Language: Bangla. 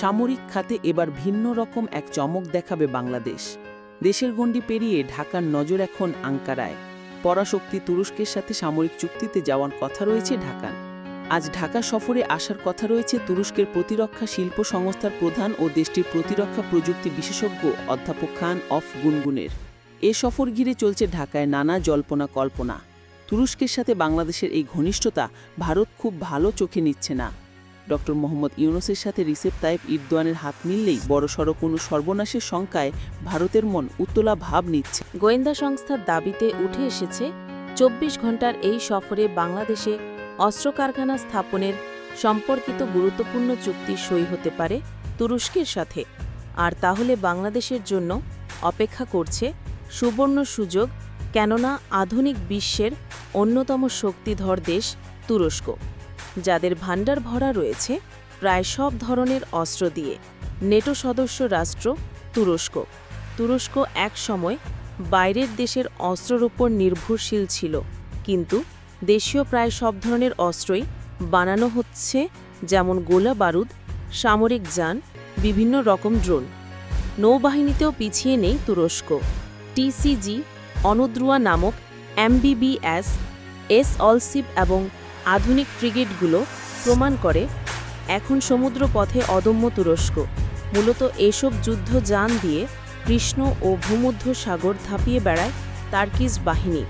সামরিক খাতে এবার ভিন্ন রকম এক চমক দেখাবে বাংলাদেশ। দেশের গণ্ডি পেরিয়ে ঢাকার নজর এখন আঙ্কারায়। পরাশক্তি তুরস্কের সাথে সামরিক চুক্তিতে যাওয়ার কথা রয়েছে ঢাকার। আজ ঢাকা সফরে আসার কথা রয়েছে তুরস্কের প্রতিরক্ষা শিল্প সংস্থার প্রধান ও দেশটির প্রতিরক্ষা প্রযুক্তি বিশেষজ্ঞ অধ্যাপক খান অফ গুনগুনের। এ সফর ঘিরে চলছে ঢাকায় নানা জল্পনা কল্পনা। তুরস্কের সাথে বাংলাদেশের এই ঘনিষ্ঠতা ভারত খুব ভালো চোখে নিচ্ছে না। ডক্টর মোহাম্মদ ইউনুসের সাথে রিসেপ তাইপ ইরদোয়ানের হাত মিললেই বড়সড় কোনো সর্বনাশের শঙ্কায় ভারতের মন উত্তলা ভাব নিচ্ছে। গোয়েন্দা সংস্থার দাবিতে উঠে এসেছে, চব্বিশ ঘণ্টার এই সফরে বাংলাদেশে অস্ত্র কারখানা স্থাপনের সম্পর্কিত গুরুত্বপূর্ণ চুক্তি সই হতে পারে তুরস্কের সাথে। আর তাহলে বাংলাদেশের জন্য অপেক্ষা করছে সুবর্ণ সুযোগ, কেননা আধুনিক বিশ্বের অন্যতম শক্তিধর দেশ তুরস্ক। যাদের ভাণ্ডার ভরা রয়েছে প্রায় সব ধরনের অস্ত্র দিয়ে। নেটো সদস্য রাষ্ট্র তুরস্ক। তুরস্ক এক সময় বাইরের দেশের অস্ত্রর উপর নির্ভরশীল ছিল, কিন্তু দেশীয় প্রায় সব ধরনের অস্ত্রই বানানো হচ্ছে যেমন গোলা বারুদ, সামরিক যান, বিভিন্ন রকম ড্রোন। নৌবাহিনীতেও পিছিয়ে নেই তুরস্ক। টিসিজি, অনুদ্রুয়া নামক এমবিবিএস, এস অলসিপ এবং আধুনিক ফ্রিগেটগুলো প্রমাণ করে এখন সমুদ্রপথে অদম্য তুরস্ক। মূলত এসব যুদ্ধ যান দিয়ে কৃষ্ণ ও ভূমধ্য সাগর থাপিয়ে বেড়ায় তার্কিজ বাহিনী।